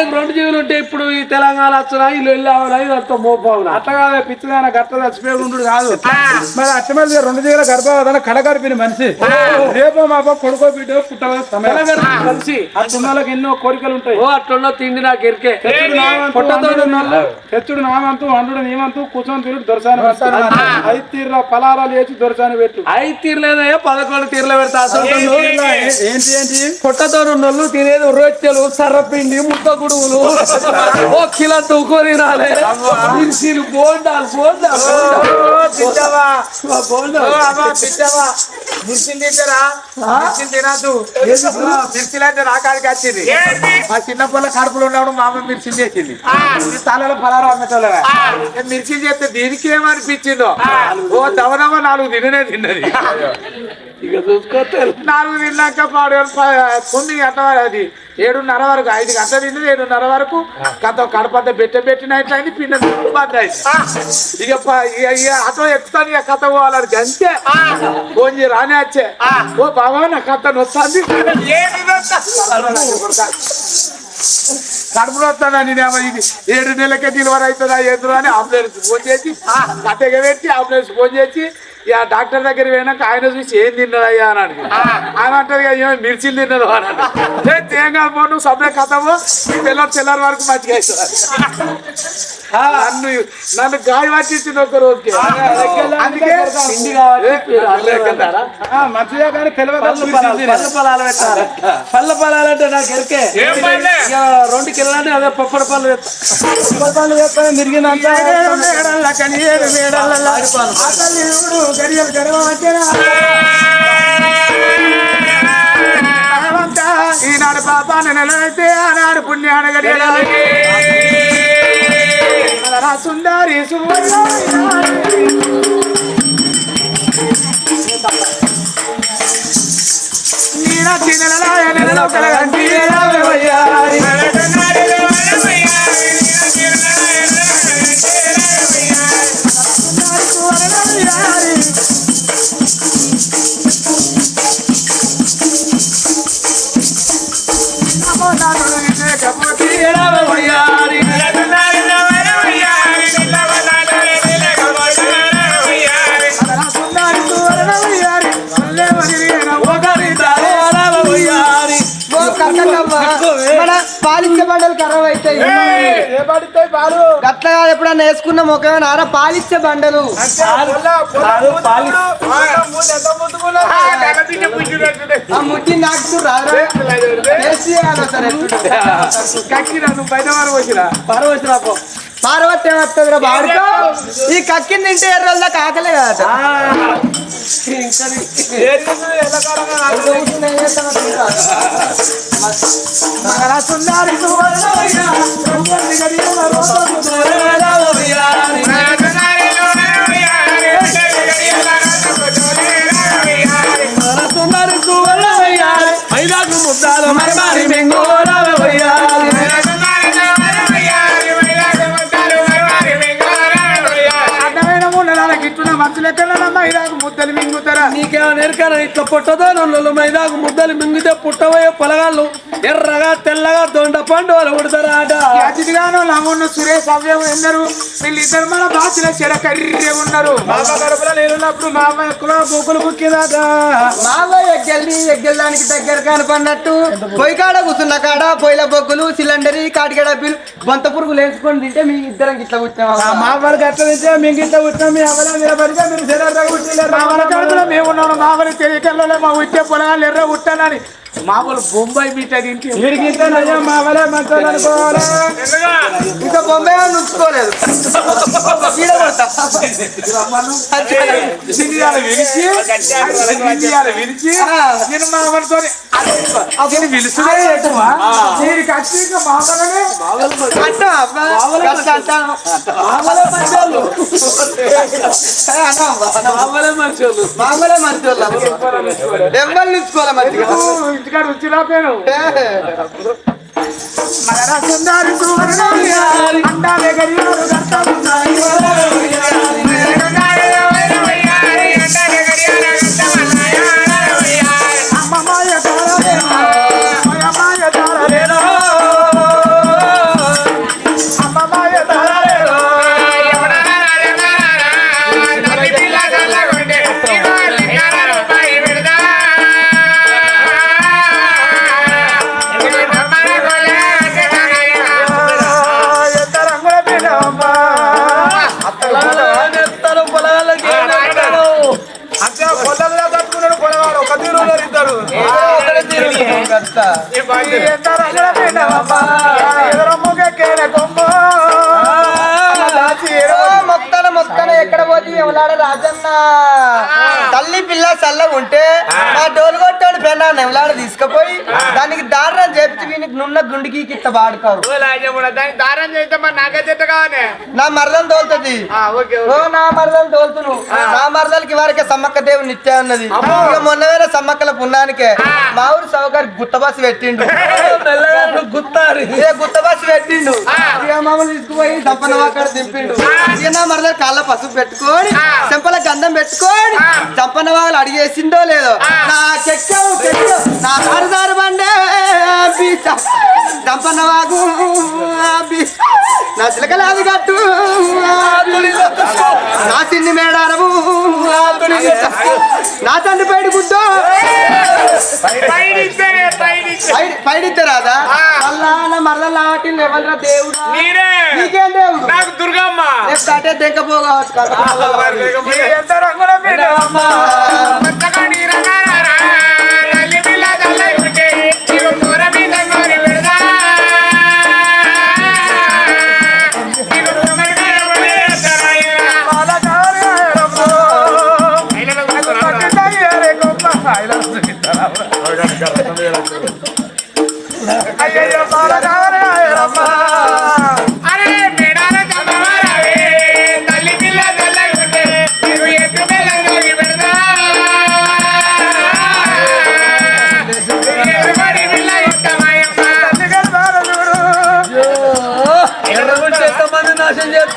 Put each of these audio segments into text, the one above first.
ఆయనకు రెండు జీవులు ఉంటే ఇప్పుడు ఈ తెలంగాణ వచ్చినా ఇల్లు వెళ్ళావునా ఇదంతా మోపావునా? అట్లా కాదు పిచ్చిదాన గట్ట చచ్చిపోయి ఉండు కాదు మరి అట్టమల్లి రెండు జీవుల గర్భవతన కడగడిపిన మనిషి. రేపో మాపో కొడుకో బిడ్డ ఆ. చిన్నలకు ఎన్నో కోరికలు ఉంటాయి ఓ అట్లున్న తిండి నాకు ఎరికే. తెచ్చుడు నామంతు. తెచ్చుడు నామంతు కూర్చొని తిరుగు దొరసాని ఐదు తీర్ల పలారాలు వేసి దొరసాని పెట్టు. ఐదు తీర్లేదయ్యా పదకొండు తీర్లు పెడతా. ఏంటి ఏంటి? పొట్టతో ఉన్నోళ్ళు తినేది రొట్టెలు సర్రపిండి ముద్ద గుడుగులు ఓ కిలో తూకొని రాలే. మిర్చీలు బోండాలు బోండాలు మిర్చిలు తింటారా? మిర్చిలు తినద్దు. మిర్చిలు అంటే నా కాడికి వచ్చింది. మా చిన్న పిల్ల కడుపులో ఉన్నప్పుడు మా అమ్మ మిర్చిలు చేసింది. పలారం అమ్మేటోళ్ళమే ఏ మిర్చిలు చేస్తే దీనికి ఏమనిపించిందో? ఓ దవదవ నాలుగు తిననే తిన్నది. ఇక చూసుకోతే నాలుగు తిన్నాక పాడు తొమ్మిది గంటల అది. ఏడున్నర వరకు ఐదు గంటల తిన్నది ఏడున్నర వరకు. గత కడపంత పెట్ట పెట్టినట్టు అయింది? పిండ బంద్ అయింది. ఇక ఇక అటో ఎక్కుతాను ఇక కథ పోవాలని ఫోన్ చేసి రానే వచ్చే. ఓ బాబా నా కథ నొస్తుంది కడుపులో వస్తానని నేనేమో ఇది ఏడు నెలలకే డెలివరీ అవుతుందా ఎదురు అని అంబులెన్స్ ఫోన్ చేసి కట్టెగ పెట్టి అంబులెన్స్ ఫోన్ చేసి ఇక డాక్టర్ దగ్గర పోయినాక ఆయన చూసి ఏం తిన్నదయ్యా? అని అడిగి ఆయన అంటారు ఇక ఏమో మిర్చిలు తిన్నది అని అంటే ఏం కాదు పో నువ్వు సపరేట్ కథమో తెల్లారి తెల్లారి వరకు మంచిగా అవుతుంది నన్ను నన్ను గాయ పట్టించింది ఒక రోజుకి. అందుకే మంచిదే కానీ పళ్ళు పొలాలు పళ్ళు పొలాలు పళ్ళ అంటే నాకు ఎరికే ఇక రెండు కిలోలు అదే పప్పడి పళ్ళు తెస్తా పనులు చర్యలు తిరిగినంత ఈనాడు పాపాన్ని నెలైతే ఆనాడు పుణ్యాన్ని గడియాలి. సుందరి సువర్ణ నీడ చిన్నలాయ నెలలో కలగండి విజయకపోతి బండలు ఖరాబ్ అవుతాయి ఏ పడితే పాలు గట్లా ఎప్పుడన్నా వేసుకున్న ముఖమే నాన్న పాలిచ్చే బండలు. ఆ, ముట్టి నాకు రాదు పర్వచ్చిరా పో. పార్వతి ఏమవుతుంది రా బాడుకో ఈ కక్కింది తింటే ఎర్రల్లా కాకలే కదా ఇంకా night, I'm ముద్దలు మింగుతారా? నీకేమైనా ఎరకనా ఇట్లా పుట్టదోనలు మైదాకు ముద్దలు మింగితే పుట్టబోయే పొలగాళ్ళు. ఎర్రగా తెల్లగా దొండ పండు వాళ్ళు ఉడతారా ఆట? అతిథిగాను లమ్మున్న సురేష్ అవ్యం ఎన్నరు వీళ్ళిద్దరు మన బాధ్యుల చెడ కర్రే ఉన్నారు. మా అమ్మ కడుపులో నేనున్నప్పుడు మా అమ్మ ఎక్కువ బొక్కులు బుక్కిదాట. మావో ఎగ్గెల్ని ఎగ్గెళ్ళడానికి దగ్గర కనపడినట్టు. పొయ్యి కాడ కూర్చున్న కాడ పొయ్యిల బొగ్గులు సిలిండర్ కాటిక డబ్బులు బొంత పురుగులు వేసుకొని తింటే మీ ఇద్దరం ఇట్లా ఆ కూర్చున్నాం మా వాళ్ళకి అట్లా నుంచే మేము ఇట్లా పుట్టినాం మీ అవ్వలే నిలబడితే మీరు శరీరంగా పుట్టినారు మామల కడుపులో మేము ఉన్నాము. మామూలు తెలియకల్లో మా ఉట్టే పొలగాలు ఎర్ర ఉట్టానని మామూలు బొంబాయి మీట ఇంకా బొమ్మే ఉంచుకోలేదు. విరిచి నేను మామలతో దీనికి వచ్చి ఇంకా మామలనే? మామలే మంచోళ్ళు? మామలే మంచోళ్ళు. మామూలే మంచోళ్ళ. ఎవ్వరు నుంచుకోవాలి మంచిగా ఇంటికాడ వచ్చి రాపోయాను మరణ సుందరి సువర్ణ అండాలే తల్లి పిల్ల చల్ల ఉంటే నా డోలు కొట్టాడు పెన్నా ఎవలాడ తీసుకుపోయి దానికి దారుణం చెప్తే వీనికి నున్న గుండికి కిత్త వాడుకోరు దానికి దారం చేస్తే మరి నాకే చెట్టు కావాలి. నా మరదం తోలుతుంది. ఓ నా మరదలు తోలుతును. నా మరదలకి వరకే సమ్మక్క దేవుడు నిత్య ఉన్నది. ఇక మొన్న వేరే సమ్మక్కల పుణ్యానికే మా ఊరు సౌకర్య గుత్త బస్సు పెట్టిండు గుత్తారి. ఇక గుత్త బస్సు పెట్టిండు ఇక మమ్మల్ని తీసుకుపోయి అక్కడ దింపిండు. ఇక నా మరదలు కాళ్ళ పసుపు పెట్టుకొని చెంపల గంధం పెట్టుకొని సంపన్న వాళ్ళు అడిగేసిందో లేదో. నా చెక్కు నా దారుదారు బండే బీచ వాగు బీచ నా చిలకలాది గట్టు నా చిన్ని మేడారము నా తండ్రి పైడి పైడిస్తే పైడితే రాదా మళ్ళా మరల లాటి ఎవరా దేవుడు నీకేం దేవుడు నాకు దుర్గమ్మ నెక్స్ట్ అంటే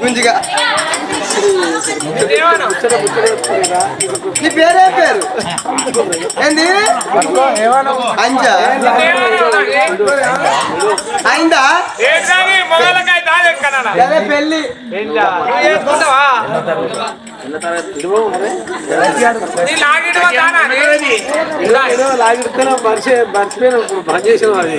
గుంజిగా నీ పేరే పేరు ఏంది అంజా అయిందా అదే పెళ్ళి లాగిడితేనే మనిషి మర్చిపోయిన బంద్ చేసిన అది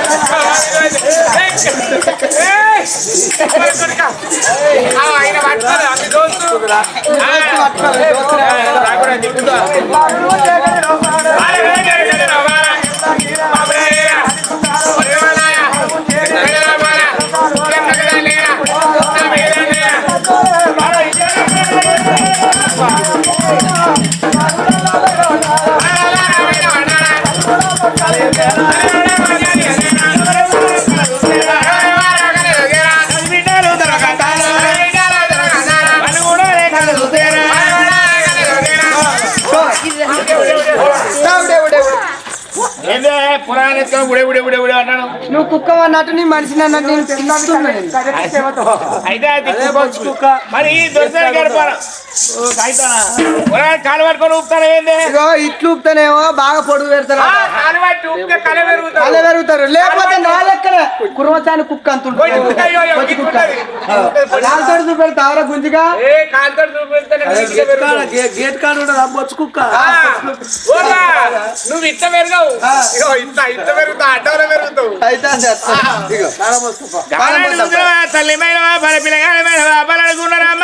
ఆయన పట్టుకోదు అన్ని దోస్తు ఏందే అన్నట్టు నీ మనిషిని అన్నట్టు నేను. అయితే అది మరి గడపాల కాలు పట్టుకొని ఊపుతాను ఏంది? ఇగో ఇట్లు ఊపుతానేమో బాగా పొడుగు పెడతారు అలా పెరుగుతారు. లేకపోతే నా లెక్కన కుర్మచాని కుక్క అంత. నాలుగు చూపెడతావరా గుంజిగా. గేట్ కాడ ఉండదు బొచ్చు కుక్క. నువ్వు ఇంత పెరగవు. ఇగో ఇంత ఇంత పెరుగుతా అడ్డవలో పెరుగుతావు. అయితే తల్లి మైలవా, బల మైలవా, బలడుగున్నరమ్మ.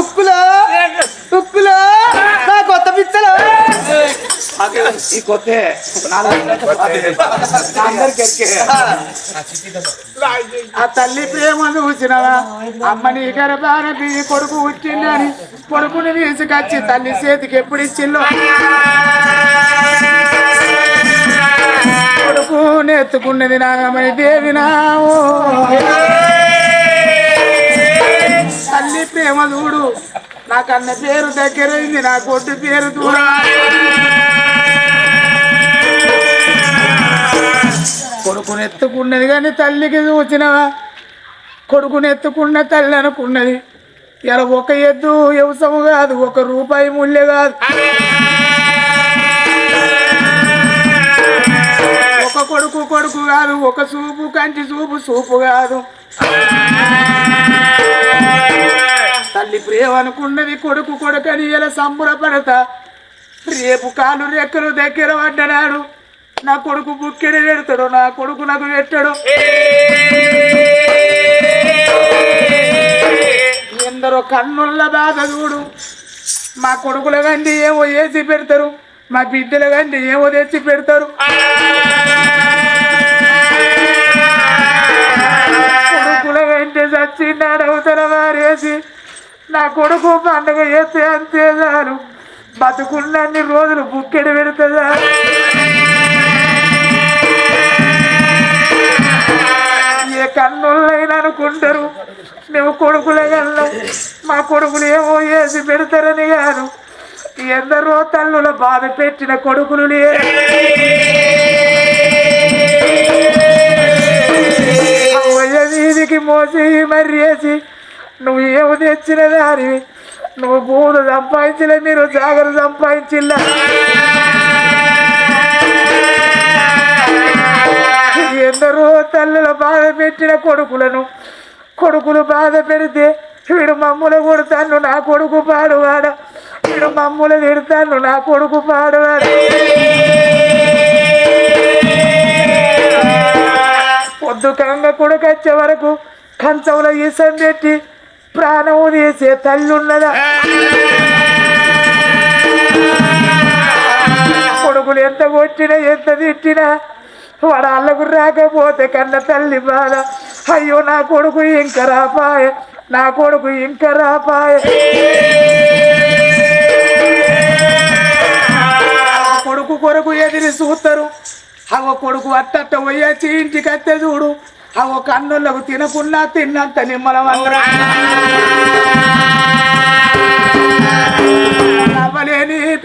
ఉక్కులో ఉక్కులో నా కొత్త పిచ్చలు? ఈ కొత్త ఆ తల్లి ప్రేమ చూసినవా? అమ్మని బియ్యి కొడుకు పుట్టిందని కొడుకుని తీసుకొచ్చి తల్లి చేతికి ఎప్పుడు ఇచ్చిందో? కొడుకు నెత్తుకున్నది నాగమని దేవినావు తల్లి ప్రేమ చూడు. నా కన్న పేరు దగ్గరైంది నా కొట్టు పేరు దూరం కొడుకుని ఎత్తుకున్నది కానీ తల్లికి చూసినవా కొడుకుని ఎత్తుకున్న తల్లి అనుకున్నది. ఇలా ఒక ఎద్దు వ్యవసాయం కాదు ఒక రూపాయి ముళ్ళే కాదు. ఒక కొడుకు కొడుకు కాదు ఒక చూపు కంటి చూపు సూపు కాదు తల్లి ప్రేమ అనుకున్నది కొడుకు కొడుకని ఇలా సంబరపడత? రేపు కాలు రెక్కలు దగ్గర పడ్డనాడు. నా కొడుకు బుక్కెడు పెడతాడు నా కొడుకు నాకు పెట్టాడు. ఎందరో కన్నుల్ల బాధ చూడు. మా కొడుకుల కంటే ఏమో వేసి పెడతారు. మా బిడ్డలు కంటే ఏమో తెచ్చి పెడతారు. కొడుకుల కంటే చచ్చిన్నాడు అవతల వారేసి నా కొడుకు పండుగ చేస్తే అంతే చాలు. బతుకున్నన్ని రోజులు బుక్కెడు పెడుతుందా ఏ కన్నులైనా అనుకుంటారు మేము కొడుకులే కన్నా మా కొడుకులు ఏమో చేసి పెడతారని కాదు. ఎందరో తల్లుల బాధ పెట్టిన కొడుకులు వీధికి మోసి మర్రేసి నువ్వు ఏమి తెచ్చిన దానివి? నువ్వు భూములు సంపాదించలే మీరు జాగర సంపాదించిల్లా. ఎందరో తల్లుల బాధ పెట్టిన కొడుకులను కొడుకులు బాధ పెడితే వీడు కూడా తన్ను నా కొడుకు పాడువాడ? వీడు మమ్ముల తిడతాను నా కొడుకు పాడవాడు. పొద్దు కంగ కొడుకు వచ్చే వరకు కంచంలో ఈసం పెట్టి ప్రాణము తీసే తల్లి ఉన్నదా కొడుకులు ఎంత కొట్టినా ఎంత తిట్టినా వాడు అల్లకు రాకపోతే కన్న తల్లి బాధ. అయ్యో నా కొడుకు ఇంకా రాపాయ నా కొడుకు ఇంకా రాపాయ. కొడుకు కొరకు ఎదిరి చూస్తారు. అవ కొడుకు అట్టట్ట పోయొచ్చి ఇంటికి అత్తే చూడు. అవ కన్నులకు తినకున్నా తిన్నంత నిమ్మలం అందరం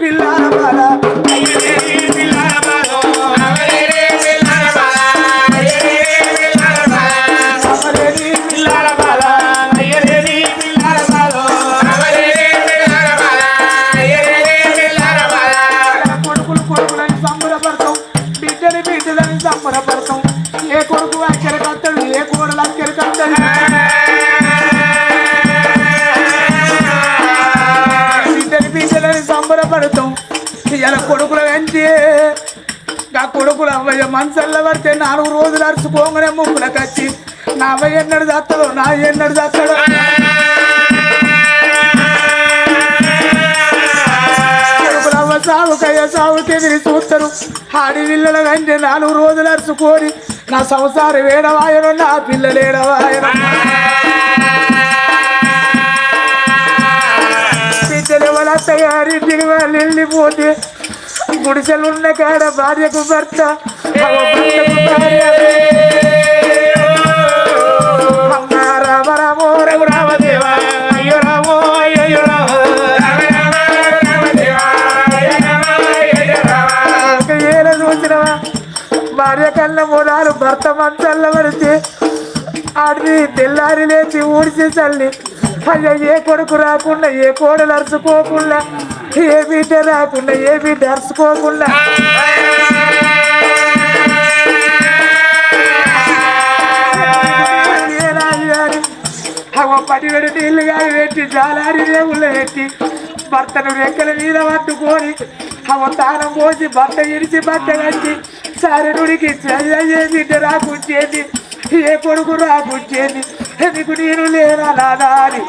పిల్లల బాధ పిల్లల కొడుకులు అవ్వయ్య మనసల్ల పడితే నాలుగు రోజులు అరుచుకోగానే ముప్పుల కచ్చి నా అవ్వయ్య ఎన్నడు దాస్తాడో నా ఎన్నడు దాస్తాడో? కొడుకులు అవ్వ సాగుకయ్య చూస్తారు. ఆడి పిల్లల కంటే నాలుగు రోజులు అరుచుకొని నా సంసారం వేడవాయను నా పిల్లలు ఏడవాయను బిడ్డలు వాళ్ళ అత్తగారింటికి వాళ్ళు వెళ్ళిపోతే గుడిసెలున్న కాడ భార్యకు భర్త భార్య. రామ రామో రఘు రామదేవా అయ్యో రామో అయ్యో రామ. ఏల చూసినవా? భార్య కళ్ళ మూడాలు భర్త మంచల్ల పడితే ఆడిని తెల్లారి లేచి ఊడిచి చల్లి అయ్యా ఏ కొడుకు రాకుండా ఏ కోడలు అరుచుకోకుండా ఏ బిడ్డ రాకుండా ఏ బిడ్డ అరుచుకోకుండా ఏలాలి అని నీళ్ళు పదివేడు పెట్టి జాలారి రేవులు పెట్టి భర్తను రెక్కల మీద పట్టుకొని అవ తానం పోసి బట్ట ఇడిచి బట్ట కట్టి సారనుడికి ఏ బిడ్డ రాకుంచేది ఏ కొడుకు రాకుంచేది నీకు నేను లేనా నాదా అని.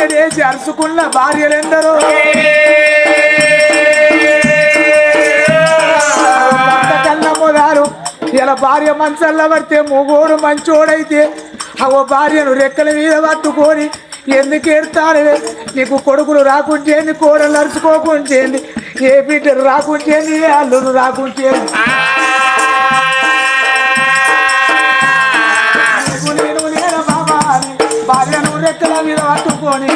బుక్కెడేసి అరుచుకున్న భార్యలెందరో? కన్నమ్మగారు ఇలా భార్య మంచల్ల పడితే మొగోడు మంచోడైతే అవో భార్యను రెక్కల మీద పట్టుకొని ఎందుకు ఎడతాను నీకు కొడుకులు రాకుంటేంది కోడలు అరుచుకోకుంటేంది ఏ బిడ్డలు రాకుంటేంది ఏ అల్లుడు రాకుంటేంది? మీద పట్టుకొని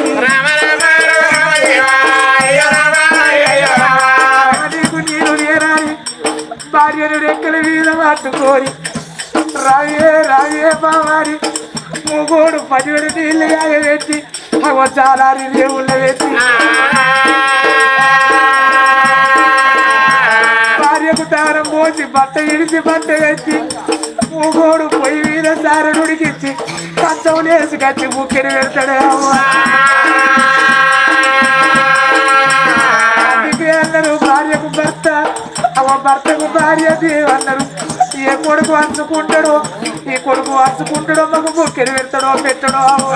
నీకు నీరు లేరాని భార్యను రెక్కల మీద పట్టుకొని రాయే రాయే బావారి మూగోడు పదివేడు నీళ్ళు పెట్టి అవ చాలా దేవుళ్ళ పెట్టి భార్యకు దారం పోసి బట్ట ఇడిచి బట్ట పెట్టి మూగోడు పొయ్యి మీద సారనుడికిచ్చి కంచం లేసి కట్టి ముక్కిడి పెడతాడే అవ్వ అన్నారు భార్యకు భర్త అవ భర్తకు భార్య అన్నారు ఏ కొడుకు వంచుకుంటాడో ఈ కొడుకు వంచుకుంటాడో మాకు ముక్కిడి పెడతాడో పెట్టడో అవ్వ.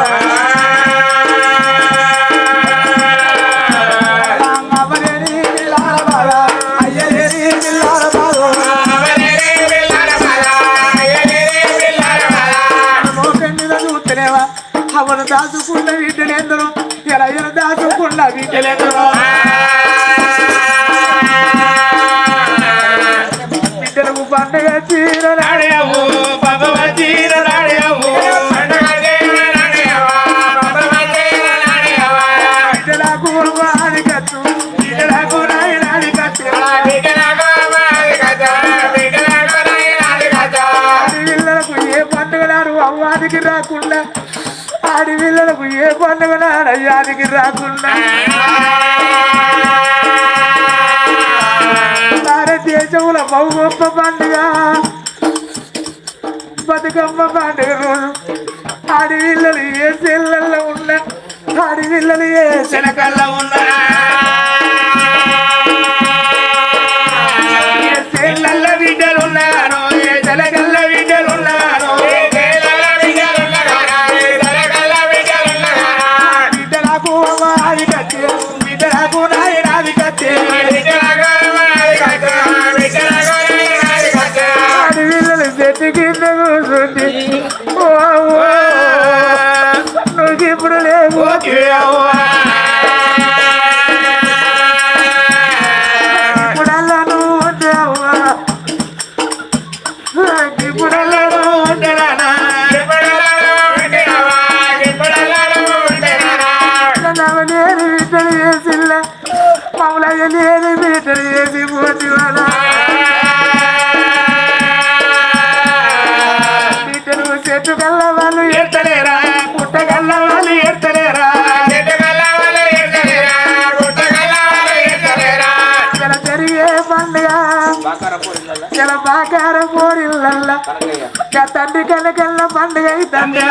అవను దాచుకున్న వీటినెందరో ఎలా దాచుకున్న వీటినెందరో బిడ్డలకు అయ్యానికి భారతదేశంలో బహు గొప్ప పండుగ. బతుకమ్మ పండుగ రోజు ఆడిపిల్లలు ఏ సెల్లల్లో ఉన్న ఆడిపిల్లలు ఏ శనకల్లో ఉన్నా. చెట్టు కింద కూర్చుండి ఓ పోరిల్ల తండ్రి పండుగ తండ్రి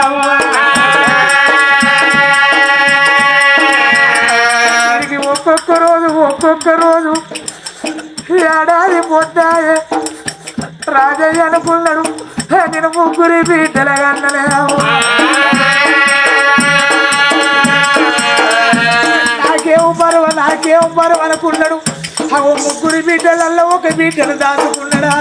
ఒక్కొక్క రోజు ఒక్కొక్క రోజు ఏడాది పొద్దాయే రాజయ్య అనుకున్నాడు నేను ముగ్గురి బిడ్డల కన్నలేవు నాకేం పరవ నాకేం పరవ అనుకున్నాడు ఆ ముగ్గురి బిడ్డలలో ఒక బిడ్డను దాచుకున్నాడా